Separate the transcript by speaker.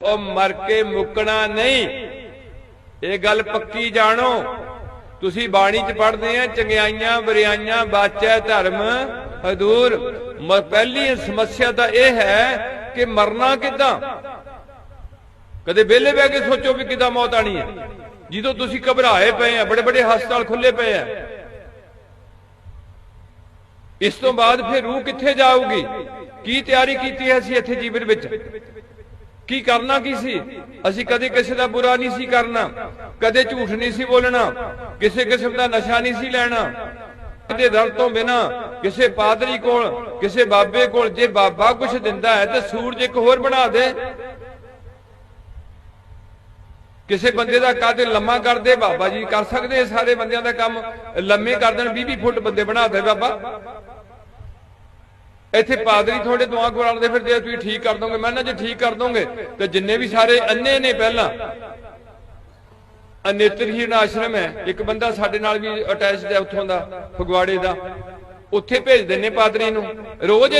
Speaker 1: ਉਹ ਮਰ ਕੇ ਮੁੱਕਣਾ ਨਹੀਂ। ਇਹ ਗੱਲ ਪੱਕੀ ਜਾਣੋ। ਤੁਸੀਂ ਬਾਣੀ ਚ ਪੜਦੇ ਆ, ਚੰਗਿਆਈਆਂ ਬਰਿਆਈਆਂ ਬਾਚੈ ਧਰਮ। ਹਦੂਰ ਪਹਿਲੀ ਸਮੱਸਿਆ ਤਾਂ ਇਹ ਹੈ ਕਿ ਮਰਨਾ ਕਿੱਦਾਂ? ਕਦੇ ਵਿਹਲੇ ਬਹਿ ਕੇ ਸੋਚੋ ਵੀ ਕਿੱਦਾਂ ਮੌਤ ਆਣੀ ਹੈ। ਜਦੋਂ ਤੁਸੀਂ ਘਬਰਾਏ ਪਏ ਆ, ਬੜੇ ਬੜੇ ਹਸਪਤਾਲ ਖੁੱਲੇ ਪਏ ਆ। ਇਸ ਤੋਂ ਬਾਅਦ ਫਿਰ ਰੂਹ ਕਿੱਥੇ ਜਾਊਗੀ? ਕੀ ਤਿਆਰੀ ਕੀਤੀ ਹੈ ਅਸੀਂ ਇੱਥੇ ਜੀਵਨ ਵਿੱਚ? ਕੀ ਕਰਨਾ ਕੀ ਸੀ? ਅਸੀਂ ਕਦੇ ਕਿਸੇ ਦਾ ਬੁਰਾ ਨਹੀਂ ਸੀ ਕਰਨਾ, ਕਦੇ ਝੂਠ ਨਹੀਂ ਸੀ ਬੋਲਣਾ, ਕਿਸੇ ਕਿਸਮ ਦਾ ਨਸ਼ਾ ਨਹੀਂ ਸੀ ਲੈਣਾ। ਕਦੇ ਦਰ ਤੋਂ ਬਿਨਾ ਕਿਸੇ ਪਾਦਰੀ ਕੋਲ, ਕਿਸੇ ਬਾਬੇ ਕੋਲ ਜੇ ਬਾਬਾ ਕੁਝ ਦਿੰਦਾ ਹੈ ਤੇ ਸੂਰਜ ਇੱਕ ਹੋਰ ਬਣਾ ਦੇ। ਕਿਸੇ ਬੰਦੇ ਦਾ ਕੱਦ ਲੰਮਾ ਕਰ ਦੇ, ਬਾਬਾ ਜੀ ਕਰ ਸਕਦੇ ਸਾਰੇ ਬੰਦਿਆਂ ਦਾ ਕੰਮ। ਲੰਮੇ ਕਰ ਦੇਣ 20 20 ਫੁੱਟ ਬੰਦੇ ਬਣਾ ਦੇ ਬਾਬਾ। ਇੱਥੇ ਪਾਦਰੀ ਤੁਹਾਡੇ ਦੁਆ ਕਰਾਉਂਦੇ ਫਿਰਦੇ ਆ, ਤੁਸੀਂ ਠੀਕ ਕਰ ਦੋਗੇ। ਮੈਂ ਨਾ ਜੇ ਠੀਕ ਕਰ ਦੋਗੇ, ਤੇ ਜਿੰਨੇ ਵੀ ਸਾਰੇ ਅੰਨੇ ਨੇ ਪਹਿਲਾਂ ਅਨੇਤਰਹੀਣ ਆਸ਼ਰਮ ਹੈ। ਇੱਕ ਬੰਦਾ ਸਾਡੇ ਨਾਲ ਵੀ ਅਟੈਚਡ ਹੈ ਉੱਥੋਂ ਦਾ, ਫਗਵਾੜੇ ਦਾ। ਉੱਥੇ ਭੇਜ ਦਿੰਨੇ ਪਾਦਰੀ ਨੂੰ। ਰੋਜ਼